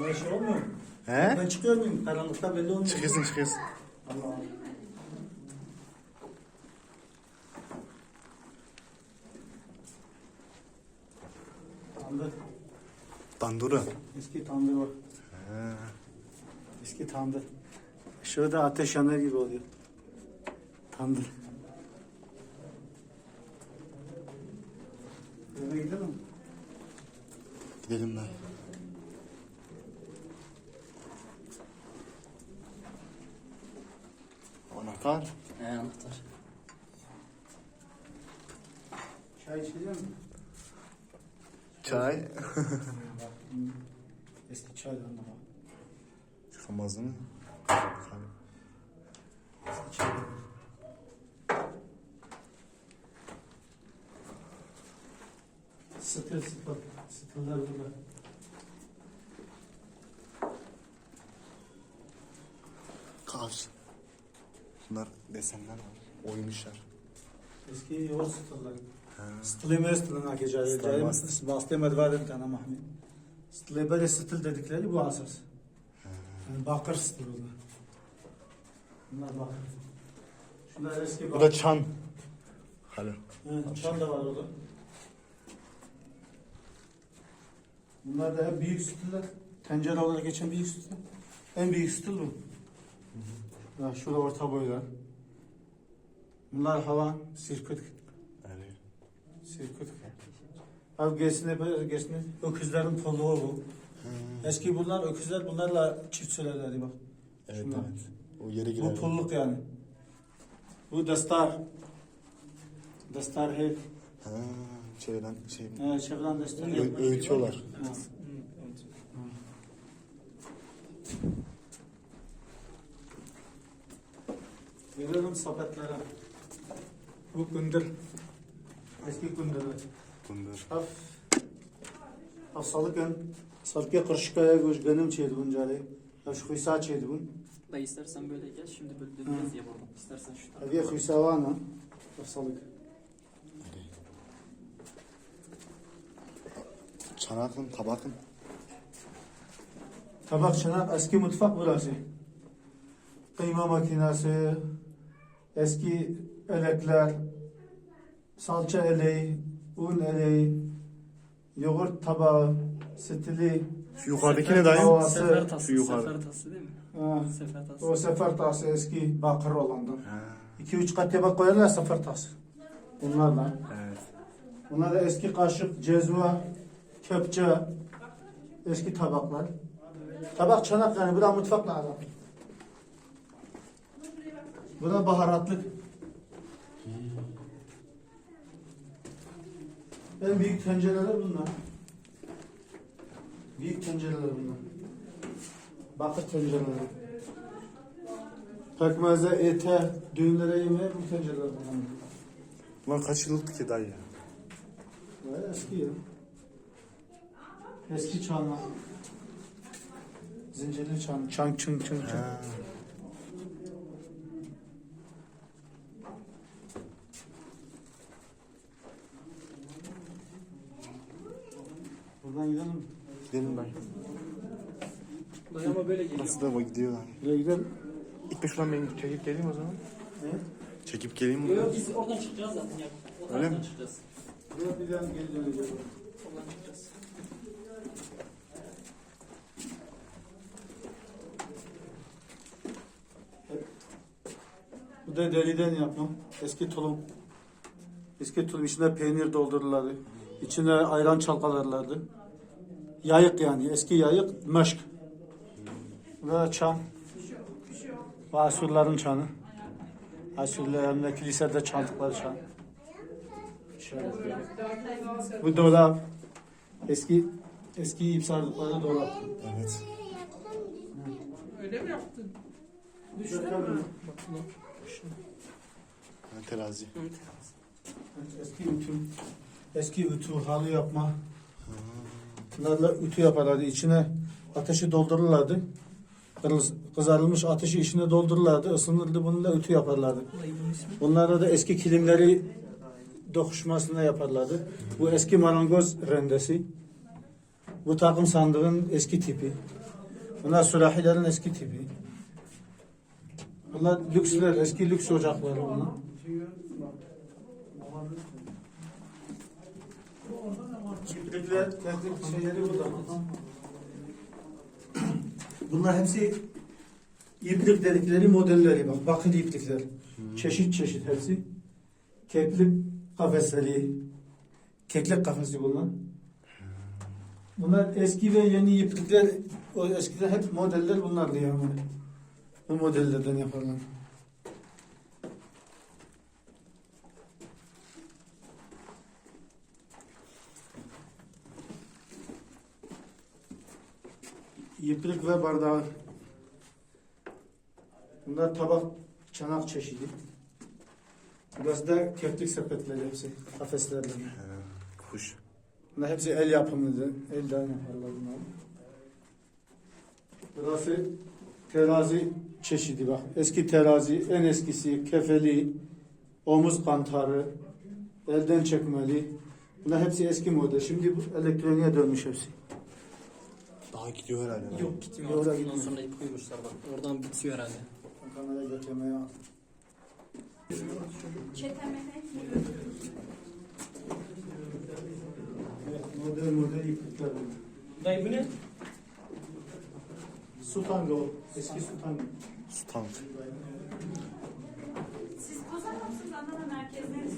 Böyle şey olmuyor mu? He? Ben çıkıyor muyum? Karanlıkta belli olmuyor. Çıkıyorsun çıkıyorsun. Allah. Tandır. Danduru. Eski tandır var. He. Eski tandır. Şurada ateş yanar gibi oluyor. Tandır. Eve gidelim mi? Gidelim ben. Anahtar. He anahtar. Çay içecek misin? Çay. Bak, Eski çaylarına bak. Çıkamaz mı? Eski çaylar. Sıtır sıtır. Sıtırlar burada. Kaç. Bunlar desenler var. Oymuşlar. Eski yoğurt sıtırlar. He. Stileme stilin ake cahil. Stil Cahil bastı. bastı medvarı bir tane mahmi. Stile böyle stil dedikleri bu asır. Yani bakır stil bunlar. Bunlar bakır. Şunlar eski Bu bakır. da çan. Alo. Evet, çan da var orada. Bunlar da hep büyük stiller. Tencere olarak geçen büyük stil. En büyük stil bu. Ya şurada orta boylar. Bunlar hava, sirkut. Evet. Sirkut. Abi gerisinde gerisinde öküzlerin toluğu bu. Eski bunlar öküzler bunlarla çift söylerlerdi bak. Evet Şunlar. evet. O yere Bu girer. pulluk yani. Bu destar. Destar hep. Ha, şeyden şey. Evet, şefran destar. Ö- öğütüyorlar. Ha. Gelelim sapetlere. Bu gündür. Eski gündürler. Bundur. Haf. Hastalıkken sarkıya kırışkaya göç benim çeydi buncayı. Ya şu hıysa çeydi bun. Da istersen böyle gel şimdi böyle döneceğiz ya buradan. İstersen şu tarafa. Aviye hıysa var mı? Hastalık. Çanakın, tabakın. Tabak çanak eski mutfak burası. Kıyma makinesi, eski elekler, salça eleği, un eleği, yoğurt tabağı, stili, Şu yukarıdaki ne dayı? Sefer tası. Şu yukarı. Sefer tası değil mi? ha, Sefer tası. o sefer tası eski bakır olandan. Ha, 2-3 kat tabak koyarlar sefer tası. Bunlarla. evet. Bunlar da eski kaşık, cezve, kepçe, eski tabaklar. Tabak çanak yani bu da mutfakla alakalı. Bu da baharatlık. En büyük tencereler bunlar. Büyük tencereler bunlar. Bakır tencereleri. Pekmeze, ete, düğünlere yemeğe bu tencereler bunlar. Bunlar kaç yıllık ki dayı ya? Bayağı eski ya. Eski çanlar. Zincirli çan. Çan çın çın çın. Ha. Buradan gidelim. Gidelim dayı. Dayı ama böyle geliyor. Nasıl da gidiyor lan? Buraya gidelim. İlk de şuradan ben çekip geleyim o zaman. Ne? Çekip geleyim mi? Yok biz oradan çıkacağız zaten ya. O Öyle taraftan mi? çıkacağız. Buraya bir daha geri döneceğiz. Oradan çıkacağız. Bu da deriden yapma. Eski tulum. Eski tulum içine peynir doldururlardı. İçine ayran çalkalarlardı. Yayık yani. Eski yayık meşk. Da çan. Bu Asurların çanı. Asurların da kilisede çaldıkları çan. Şöyle. Bu dolap. Eski eski ip sardıkları dolap. Evet. Öyle mi yaptın? Ha, terazi. Eski ütü. Eski ütü, halı yapma. Bunlarla ütü yaparlardı. İçine ateşi doldururlardı. Kızarılmış ateşi içine doldururlardı. Isınırdı. Bununla ütü yaparlardı. Bunlarla da eski kilimleri dokuşmasına yaparlardı. Bu eski marangoz rendesi. Bu takım sandığın eski tipi. Bunlar sürahilerin eski tipi. Bunlar lüksler, eski lüks ocakları bunlar. Çiftlikler, teknik şeyleri burada. Bunlar hepsi iplik dedikleri modelleri bak. Bakın iplikler. Çeşit çeşit hepsi. Keklik kafesleri. Keklik kafesi bunlar. Bunlar eski ve yeni iplikler. O eskiden hep modeller bunlardı yani. Bu modellerden yaparlar. İplik ve bardağı. Bunlar tabak, çanak çeşidi. Burası da keplik sepetleri hepsi. Kafeslerden. Kuş. Bunlar hepsi el yapımıdır. Elden yaparlar bunları. Burası terazi çeşidi bak. Eski terazi, en eskisi kefeli, omuz kantarı, elden çekmeli. Bunlar hepsi eski model. Şimdi bu elektroniğe dönmüş hepsi. Daha gidiyor herhalde. Yok gitmiyor. Yok, Ondan gitmiyor. sonra ip koymuşlar bak. Oradan bitiyor herhalde. Kameraya götürmeye al. Evet, model model iplikler bunlar. Dayı bu ne? Su tango, eski su tango. Stand. Siz Kozan mısınız? Adana merkezleri.